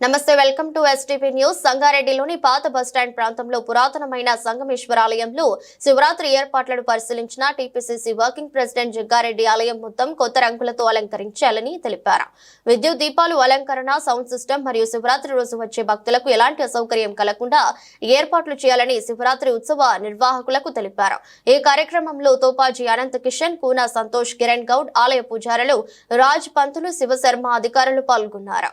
నమస్తే welcome to STP news సంగారెడ్డిలోని పాత బస్టాండ్ ప్రాంతంలో పురాతనమైన సంగమేశ్వరాలయంలో శివరాత్రి ఏర్పాట్లను పరిశీలించిన టీపీసీసీ వర్కింగ్ ప్రెసిడెంట్ జగ్గారెడ్డి ఆలయం మొత్తం కొత్త రంగులతో అలంకరించాలని తెలిపారు. విద్యుత్ దీపాలు అలంకరణ సౌండ్ సిస్టమ్ మరియు శివరాత్రి రోజు వచ్చే భక్తులకు ఎలాంటి అసౌకర్యం కలగకుండా ఏర్పాట్లు చేయాలని శివరాత్రి ఉత్సవ నిర్వాహకులకు తెలిపారు. ఈ కార్యక్రమంలో తోపాజీ అనంత కిషన్ కూనా సంతోష్ కిరణ్ గౌడ్ ఆలయ పూజారులు రాజ్ పంతులు శివశర్మ అధికారులు పాల్గొన్నారు.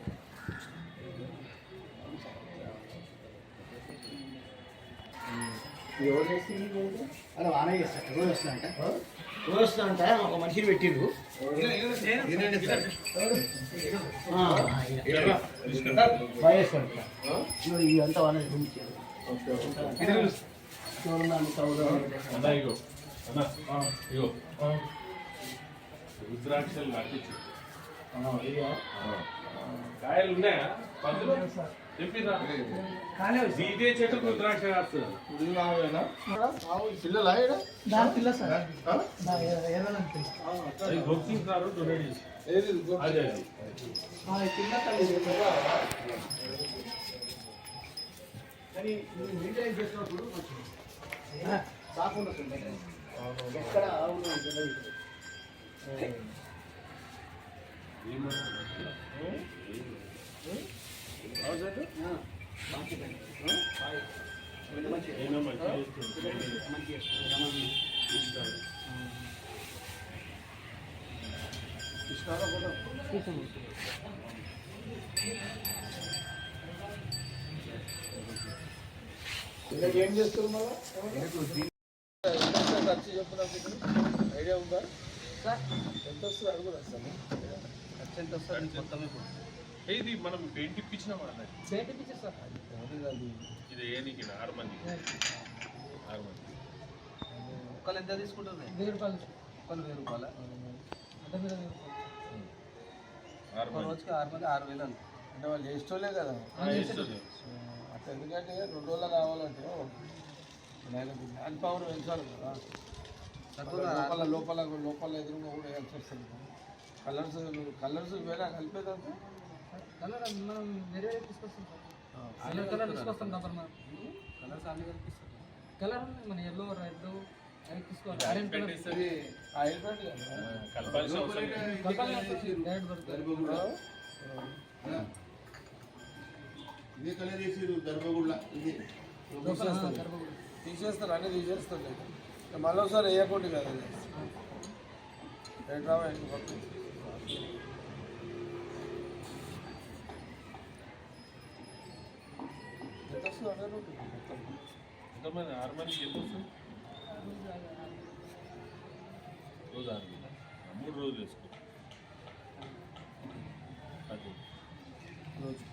బై వన్ అలా వాన చేస్తాడు రోజు వస్తుందంట. రోజు వస్తుందంట ఒక మనిషిని పెట్టిండు ఇదంతా వాన ఇగో. రుద్రాక్షలు కాయలు ఉన్నాయా? ఇదే చెట్టు రుద్రాక్ష గొప్పించారు డొనేట్? అదే కానీ నువ్వు మెయింటైన్ చేసినప్పుడు ఉండదు ఎక్కడ ఆవులు. ఏం చేస్తారు మళ్ళా? ఖర్చు చెప్పినప్పుడు ఐడియా ఉందా? ఎంత వస్తుంది అడుగుదా సార్ ఖర్చు ఎంత వస్తుంది? మొత్తం ఇప్పుడు ఇది మనం పెయింట్ ఇప్పించినాం పెయింట్ సార్. కాదు. ఇది? ఏనికి ఆరు మంది. ఆరు మంది. ఒక్కళ్ళు ఎంత తీసుకుంటుంది వెయ్యి రూపాయలు ఒక్కళ్ళు వెయ్యి రూపాయల? అంటే మీరు. ఆరు రోజుకి ఆరు మంది ఆరు వేలు అంట వాళ్ళు చేసేటోళ్ళే కదా. అట్లా ఎందుకంటే రెండు రోజులు కావాలంటే మ్యాన్ పవర్ పెంచాలి కదా. లోపల లోపల లోపల ఎదురుగా కూడా వేయాల్సి వస్తుంది. కలర్స్ కలర్స్ వేరే కలిపేదంతా మనం వేరే వేరే తీసుకొస్తాం సార్. కలర్ కలర్ తీసుకొస్తాం కాబట్టి మనం కలర్స్ అన్ని కలర్ ఉంది మన ఎల్లో రెడ్ అవి తీసుకోవాలి. Orange colour. పెట్టేస్తుంది. ఇది ఆయిల్ పెయింట్ కదా. కలపాల్సిన అవసరం లేదు. డైరెక్ట్ దొరుకుతుంది. ఇదే కలర్ ఇది. తీసేస్తారు. అన్ని తీసేస్తారు. మళ్ళీ ఒకసారి వేయకూడదు కదా. ఇది. అదే మొత్తం ఎంతమంది? ఆరు మందికి ఎంత వస్తుంది? రోజు ఆరు వేలు. మూడు రోజులు వేసుకో అది రోజు.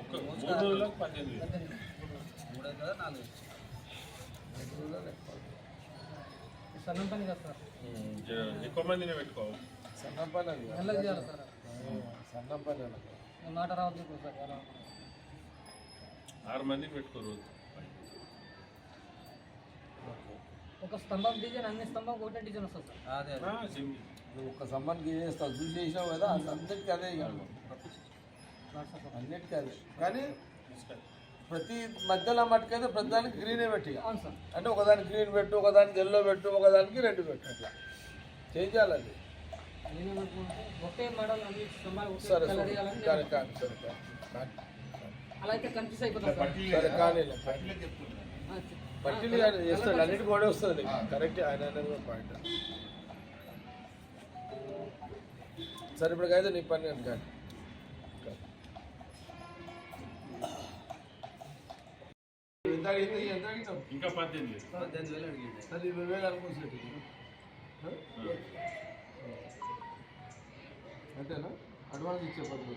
ఒక మూడు రోజులకు పద్దెనిమిది. మూడు కదా నాలుగు ఐదు రోజులు ఎక్కువ. సన్నం పని కదా. సార్ ఎక్కువ మందినే పెట్టుకోవాలి సన్నం పని సన్నం మాట రావద్దు సార్ ఎలా? ఆరు మందిని పెట్టుకో రోజు ఒక స్తంభం డిజైన్ అన్ని స్తంభం ఒకటే డిజైన్ వస్తుంది సార్. అదే. నువ్వు ఒక సమ్మన్కి చేస్తావు చూసి చేసినావు కదా అందరికీ అదే అన్నిటికీ అదే. కానీ. ప్రతి మధ్యలో మట్టుకైతే ప్రతిదానికి గ్రీనే పెట్టి ఇక. అవును సార్. అంటే ఒకదానికి గ్రీన్ పెట్టు ఒకదానికి ఎల్లో పెట్టు ఒకదానికి రెడ్ పెట్టు అట్లా. చేంజ్ చేయాలి అది. ఒకే మోడల్ అన్ని స్తంభాలు సరే సరే. సరే. అలా అయితే కన్ఫ్యూజ్ అయిపోతుంది పట్టిలే చేస్తాడు కూడా వస్తుంది. కరెక్ట్ ఆయన పాయింట్ సరే ఇప్పటికైతే నీ పని కానీ ఇంకా పద్దెనిమిది. వేలు. పద్దెనిమిది వేలు అడిగింది. సరే ఇరవై వేలు అనుకోవచ్చు అంతేనా? అడ్వాన్స్ ఇచ్చే పద్ధతి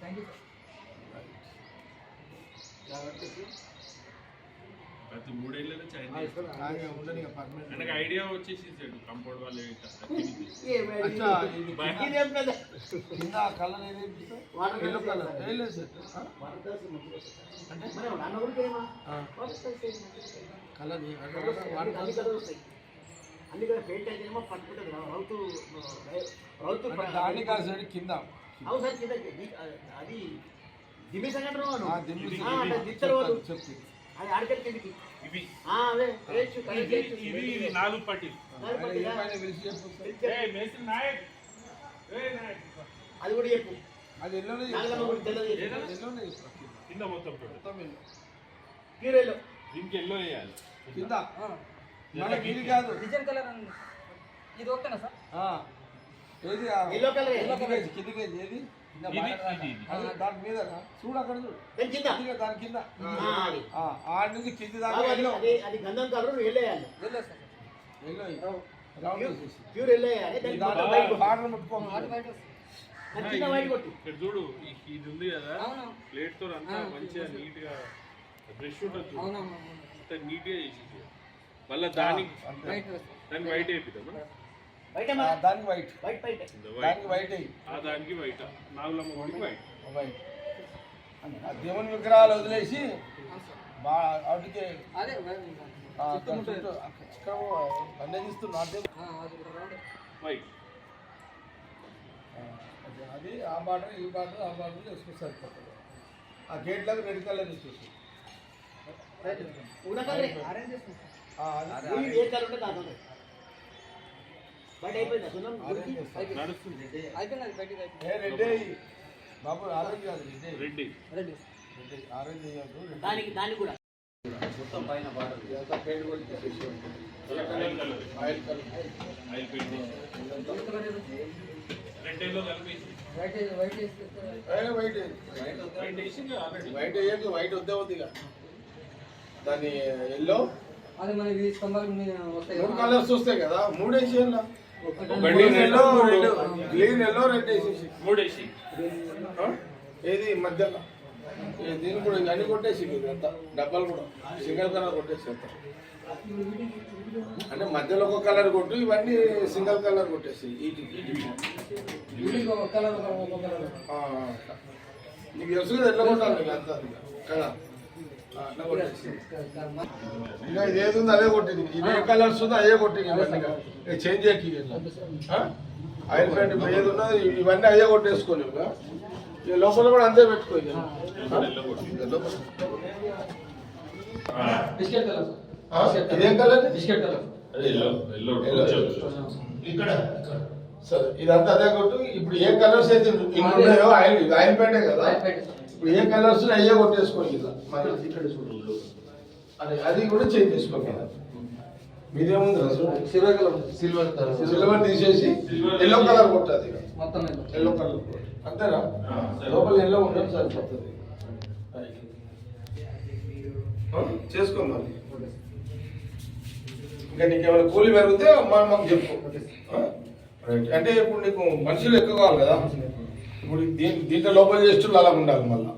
థ్యాంక్ యూ ప్రతి మూడేళ్ళ నుంచి ఆయన కానీ ఉండని ఇక పర్మనెంట్ ఆయనకు ఐడియా వచ్చేసి కంపౌండ్ వాళ్ళు అన్ని కదా పెయింట్ అయితేనేమో పట్టుకుంటుంది. రౌతు రౌతు దాన్ని కాదు కింద. అది ఇవి నాలుగు పట్టీలు. అది కూడా చెప్పు. అది ఎల్లోనే. ఎల్లోనే కింద. మొత్తం. మొత్తం ఎల్లో. దీనికి ఎల్లో వేయాలి. కింద. మన ఇది కాదు డిజైన్ కలర్ అండి ఇది ఓకేనా సార్. ఏది ఎల్లో కలర్ ఏది? దాని మీద. చూడు అక్కడ చూడు. దాని కింద? దాని ఆడి నుంచి కింది దాకా అది గంధం కలర్ వెళ్ళేయాలి. ప్యూర్ వెళ్ళేయాలి. బార్డర్ ముట్టుకో ఇక్కడ చూడు ఇది ఉంది కదా. అవును. ప్లేట్తో అంతా మంచిగా నీట్గా బ్రష్ ఉంటుంది చూడు. అవునమ్మా అంత నీట్గా చేసి మళ్ళీ దానికి. దానికి వైట్ ఆ, దానికి వైట్ వైట్ వైట్ దానికి వైట్ దానికి వైట్ నాగులమ్మ గుడికి వైట్ వైట్ ఆ దేవుని విగ్రహాలు వదిలేసి వాటికి వైట్ అదే. ఆ బార్డర్ ఈ బార్డర్ ఆ బార్డర్ వేసుకొని సరిపోతుంది. ఆ గేట్లకు రెడ్ కలర్ గుడి ఏ కలర్ ఉంటే ఉంది అయిపోయిందా? సున్నం? అయిపోయింది? బయటికి అయ్యి. బాబు ఆరెంజ్ కాదు రెడ్డి ఆరెంజ్ దానికి దానికి కూడా. Paint oil colour. Oil paint. Yellow కలిపేసి. White white white. White white వద్దే వద్దు ఇక. దాని ఎల్లో అది మనకి స్తంభాలు మూడు కదా. కలర్స్ వస్తాయి కదా. మూడు వేసి ఒకటి గ్రీన్ ఎల్లో రెండు. వేసేసి. మూడు వేసి ఆ? ఏది మధ్యలో? దీన్ని కూడా అన్ని కొట్టేసి అంతా డబ్బాలు కూడా. సింగిల్ కలర్ కొట్టేసి అంటే మధ్యలో ఒక కలర్ కొట్టు ఇవన్నీ సింగిల్ కలర్ కొట్టేసి ఆ, నీకు తెలుసు కదా ఎట్లా కొట్టాలి అంతా కదా ఇంకా ఇది ఏది ఉందో అదే కొట్టింది. ఇది ఏ కలర్స్ ఉందో అదే కొట్టింది చేంజ్ చేయకి ఆయిల్ ప్యాంట్ ఏది ఉన్నదో ఇవన్నీ అదే కొట్టేసుకోని ఇక లోపల కూడా అంతే పెట్టుకో ఇదేం కలర్. ఇక్కడ. సరే ఇదంతా అదే కొట్టు. ఇప్పుడు ఏ కలర్స్ అయితే ఇన్ని ఉన్నాయో ఆయిల్ ఆయిల్ ప్యాంటే కదా. ఇప్పుడు ఏ కలర్స్ అయ్యే కొట్టేసుకోండి మరి ఇక్కడ అది అది కూడా చేంజ్ చేసుకోండి మీదేముంది సిల్వర్ కలర్ సిల్వర్ సిల్వర్ తీసేసి ఎల్లో కలర్ కొట్టది మొత్తం ఎల్లో కలర్ అంతేనా? సరే. లోపల ఎల్లో ఉండడం సరిపోతుంది ఆ, చేసుకో మరి. ఇంకా నీకు ఏమైనా కూలి పెరిగితే మనం మాకు చెప్పు? రైట్. అంటే ఇప్పుడు నీకు మనుషులు ఎక్కువ కావాలి కదా. ఇప్పుడు దీని దీంట్లో లోపల చేస్తూ అలా ఉండాలి మళ్ళీ.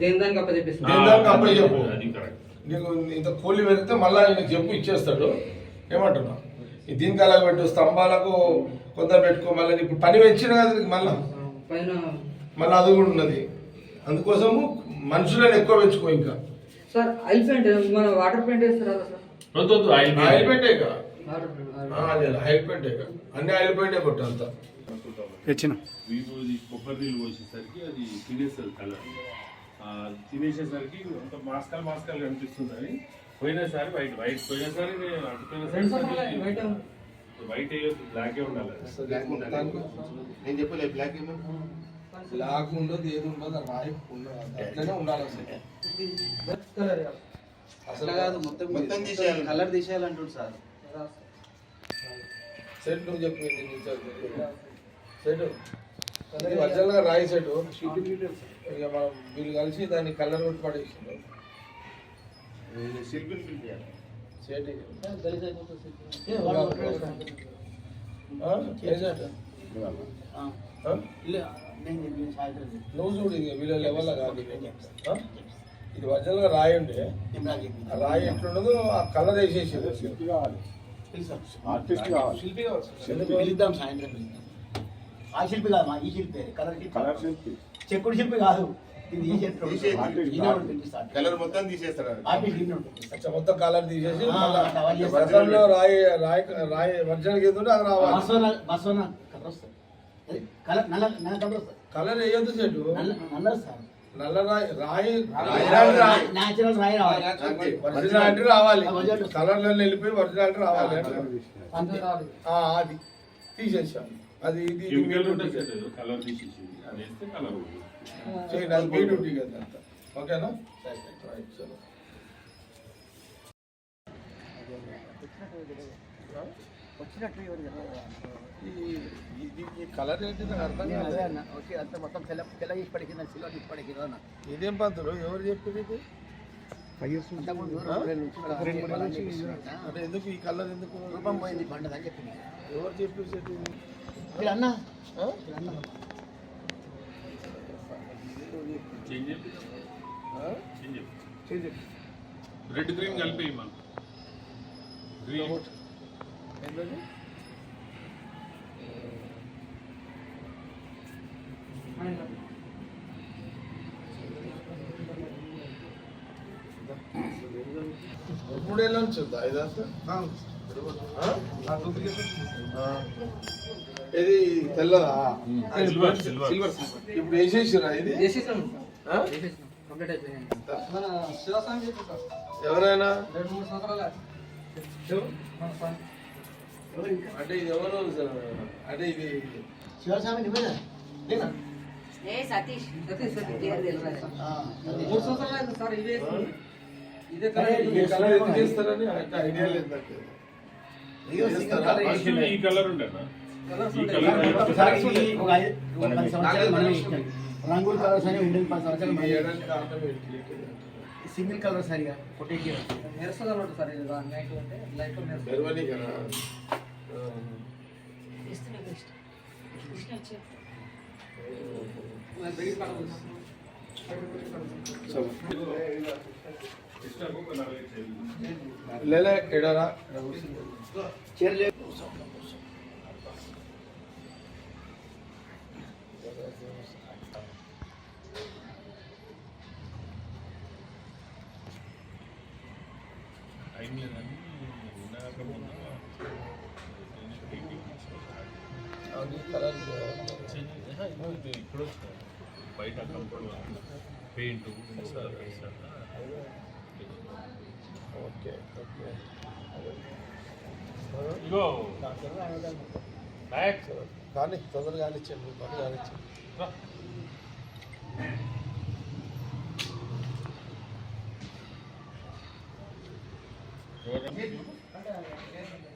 దేని దానికి అప్ప చెప్పేసి దేని దానికి అప్ప చెప్పు. అది కరెక్ట్ నీకు ఇంత కూలి పెరిగితే మళ్ళీ చెప్పు ఇచ్చేస్తాడు. ఏమంటున్నా? ఈ దీనికి అలా పెట్టు స్తంభాలకు కొంత పెట్టుకో మళ్ళీ ఇప్పుడు పని పెంచిన కదా నీకు మళ్ళీ. పైన మళ్ళీ అది కూడా ఉన్నది. అందుకోసము మనుషులను ఎక్కువ పెంచుకో ఇంకా. సార్ ఆయిల్ పెయింట్ మన వాటర్ పెయింట్ వేస్తారు సార్? ఆయిల్ పెయింటే. ఆయిల్ పెయింటే అన్ని ఆయిల్ పెయింటే కొట్టు అంతా. తెచ్చిన. పోసేసరికి అది తినేస్తుంది కలర్. తినేసేసరికి అంత మాస్కాల్ మాస్కాల్ కనిపిస్తుందని పోయినసారి వైట్ వైట్ పోయినసారి నేను అటుపోయినసారి వైట్ వేయొద్దు బ్లాకే ఉండాలి నేను చెప్పలే బ్లాక్ ఏమో. లాగ్ ఉండదు ఏది ఉండదు రాయి ఉండదు అట్లనే ఉండాలి అసలు. కలర్ అసలు కాదు మొత్తం మొత్తం తీసేయాలి. Colour తీసేయాలంటాడు sir. సెట్ నువ్వు చెప్పింది నీ సెట్ ఇది ఒరిజినల్గా రాయి సెట్ ఇక మనం వీళ్ళు కలిసి దాన్ని కలర్ కొట్టి పడేసిండు. సెట్. నువ్వు చూడు ఇక వీళ్ళ లెవెల్ కాదు ఇది. ఒరిజినల్గా రాయి ఉండే రాయి ఎట్లుండదో ఆ కలర్ వేసేసి? ఆర్టిస్ట్ కావాలి. శిల్పి పిలుద్దాం సాయంత్రం ఆ శిల్పి కాదు మా ఈ శిల్పి కలర్ శిల్పి. కలర్ శిల్పి. చెక్కుడు శిల్పి కాదు ఇది ఈ శిల్పి. కలర్ మొత్తం ఆర్టిస్ట్ ఈయన. అచ్చా మొత్తం కలర్ తీసేసి. వర్షంలో రాయి రాయి రాయి వర్షానికి ఏదో అది రావాలి. కలర్ వస్తుంది. కలర్ నల్ల నల్ల కలర్ వస్తుంది. కలర్ వేయొద్దు చెట్టు. నల్ల నల్ల వస్తుంది. నల్ల రాయి రాయి రావాలి. ఒరిజినాలిటీ రావాలి. కలర్లో వెళ్ళిపోయి ఒరిజినాలిటీ రావాలి. అది. తీసేసాను అది ఇది కెమికల్ ఉంటుంది. సార్ కలర్ తీసేసి అది వేస్తే కలర్ చేయండి అది మీ డ్యూటీ కదా అంతా. ఓకేనా? రైట్. ఈ- కలర్ ఏంటి నాకు అర్థం నేను అదే కాదు అన్న. వచ్చి అంతా మొత్తం తెల్ల తెల్ల చేసి పడికింది సిల్వర్ తీసి పడికింది అన్న. ఇదేం పంతులు? ఎవరు చెప్పింది ఇది? ఎందుకు ఈ కలర్ ఎందుకు రూపం పోయింది పండుగ అని చెప్పింది ఎవరు చెప్పేసి ఇలా అన్న. రెడ్ గ్రీన్ కలిపి మనం గ్రీన్? మూడేళ్ళ నుంచి ఉందా? ఇదంతా. ఇది తెల్లదా? సిల్వర్ ఇప్పుడు వేసేసిరా ఇది? ఎవరైనా? రెండు మూడు సంవత్సరాలు మన స్వామి. అంటే ఇది ఎవరు అంటే ఇది శివస్వామి సతీష్. సతీష్. మూడు సంవత్సరాలు సార్ ఇదే ఇదే కలర్ ఎందుకు చేస్తారని ఐడియా లేదు నాకు. ఈ కలర్ ఉండేనా? కలర్స్ ఈ ఉంటాయి. కలర్ ఒకసారి ఈ ఒక ఐదు- ఒక పది సంవత్సరాలు మనమే ఇచ్చాం. రంగుల కలర్స్ అని ఉండేది పది సంవత్సరాలు ఈ మనమే ఏడాది కారణం ఏంటి? ఈ సింగిల్ కలర్ సరిగా కొట్టేకి మెరుస్తుంది అన్నమాట సార్ ఇది నైట్ అంటే లైట్ మెరుస్తుంది మెరవని కదా ఆ. బ్రీడ్ కలర్ అది కలర్ ఇప్పుడు బయట కంపౌండ్ పెయింట్ ఓకే ఓకే. ఇగో. నాయక్ కానీ తొందరగా కానిచ్చండి పని కానిచ్చండి. లైట్గా అనుకుంటుంది